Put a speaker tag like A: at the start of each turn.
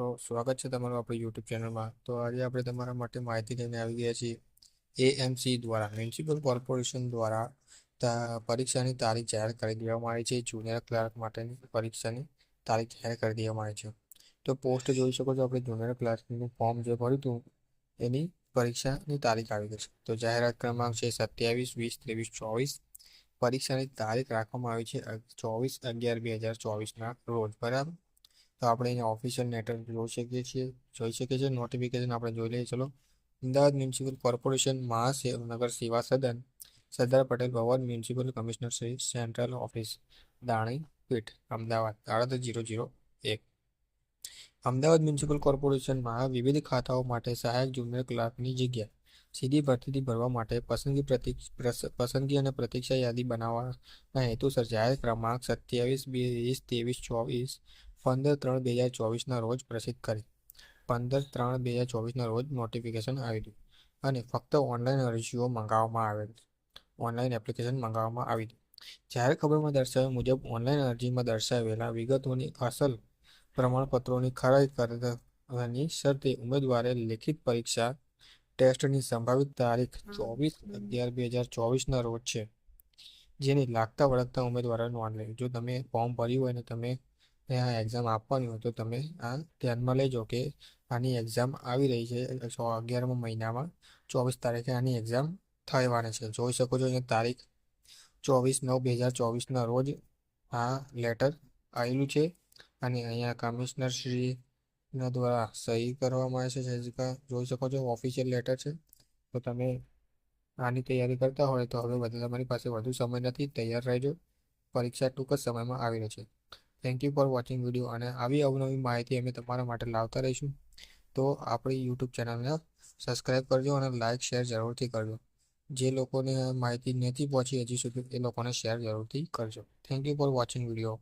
A: તો સ્વાગત છે તમારું આપણી યુટ્યુબ ચેનલમાં તો આજે આપણે તમારા માટે માહિતી લઈને આવી ગયા છીએ એએમસી દ્વારા મ્યુનિસિપલ કોર્પોરેશન દ્વારા પરીક્ષાની તારીખ જાહેર કરી દેવામાં આવી છે. જુનિયર ક્લાર્ક માટેની પરીક્ષાની તારીખ જાહેર કરી દેવામાં આવી છે. તો પોસ્ટ જોઈ શકો છો આપણે જુનિયર ક્લાર્કનું ફોર્મ જે ભર્યું હતું, એની પરીક્ષાની તારીખ આવી ગઈ છે. તો જાહેરાત ક્રમાંક છે સત્યાવીસ, વીસ, ત્રેવીસ, ચોવીસ. પરીક્ષાની તારીખ રાખવામાં આવી છે ચોવીસ અગિયાર, બે હજાર ચોવીસના રોજ. બરાબર? તો આપણે અહીંયા ઓફિશિયલ નેટવર્ક જોઈ શકીએ છીએ. જોઈ શકીએ છીએ. નોટિફિકેશન આપણે જોઈ લઈએ. ચલો. અમદાવાદ મ્યુનિસિપલ કોર્પોરેશન મહાનગર સેવા સદન, Sardar Patel Bhavan municipal commissioner Shri central office Dani Pith, Ahmedabad. આડત્રીસ જીરો જીરો એક. અમદાવાદ મ્યુનિસિપલ કોર્પોરેશનમાં વિવિધ ખાતાઓ માટે સહાયક જુનિયર ક્લાર્કની જગ્યા. સીધી ભરતીથી ભરવા માટે પસંદગી પ્રતિ પસંદગી અને પ્રતીક્ષા યાદી બનાવવાના હેતુસર જાહેર ક્રમાંક સત્યાવીસ વીસ ત્રેવીસ, ચોવીસ પંદર ત્રણ બે હજાર ચોવીસના રોજ પ્રસિદ્ધ કરી. પંદર ત્રણ બે હજાર ચોવીસના રોજ નોટિફિકેશન આવી આવ્યું અને ફક્ત ઓનલાઈન અરજીઓ મંગાવવામાં આવેલ ઓનલાઈન એપ્લિકેશન મંગાવવામાં આવી હતી જાહેર ખબરમાં દર્શાવ્યા મુજબ ઓનલાઈન અરજીમાં દર્શાવેલા વિગતોની અસલ પ્રમાણપત્રોની ખરાઈ કરવાની શરતે ઉમેદવારે લેખિત પરીક્ષા ટેસ્ટની સંભવિત તારીખ ચોવીસ અગિયાર બે હજાર ચોવીસના રોજ છે. જેની લાગતા વળગતા ઉમેદવારોનું ઓનલાઈન જો તમે ફોર્મ ભર્યું હોય અને તમે આ એક્ઝામ આપવાની હોય તો તમે આ ધ્યાનમાં લેજો કે આની એક્ઝામ આવી રહી છે સો અગિયારમા મહિનામાં. ચોવીસ તારીખે આની એક્ઝામ થવાની છે. જોઈ શકો છો અહીંયા તારીખ ચોવીસ નવ બે હજાર ચોવીસના રોજ આ લેટર આવેલું છે. અને અહીંયા કમિશનર શ્રીના દ્વારા સહી કરવામાં આવે છે. જોઈ શકો છો ઓફિશિયલ લેટર છે. તો તમે આની તૈયારી કરતા હોય તો હવે બધા તમારી પાસે વધુ સમય નથી. તૈયાર રહેજો. પરીક્ષા ટૂંક જ સમયમાં આવી રહી છે. Thank you for watching video અને આવી અવનવી માહિતી અમે તમારા માટે લાવતા રહીશું. તો આપણી યુટ્યુબ ચેનલને સબસ્ક્રાઈબ કરજો અને લાઇક શેર જરૂરથી કરજો. જે લોકોને માહિતી નથી પહોંચી હજી સુધી એ લોકોને શેર જરૂરથી કરજો. Thank you for watching video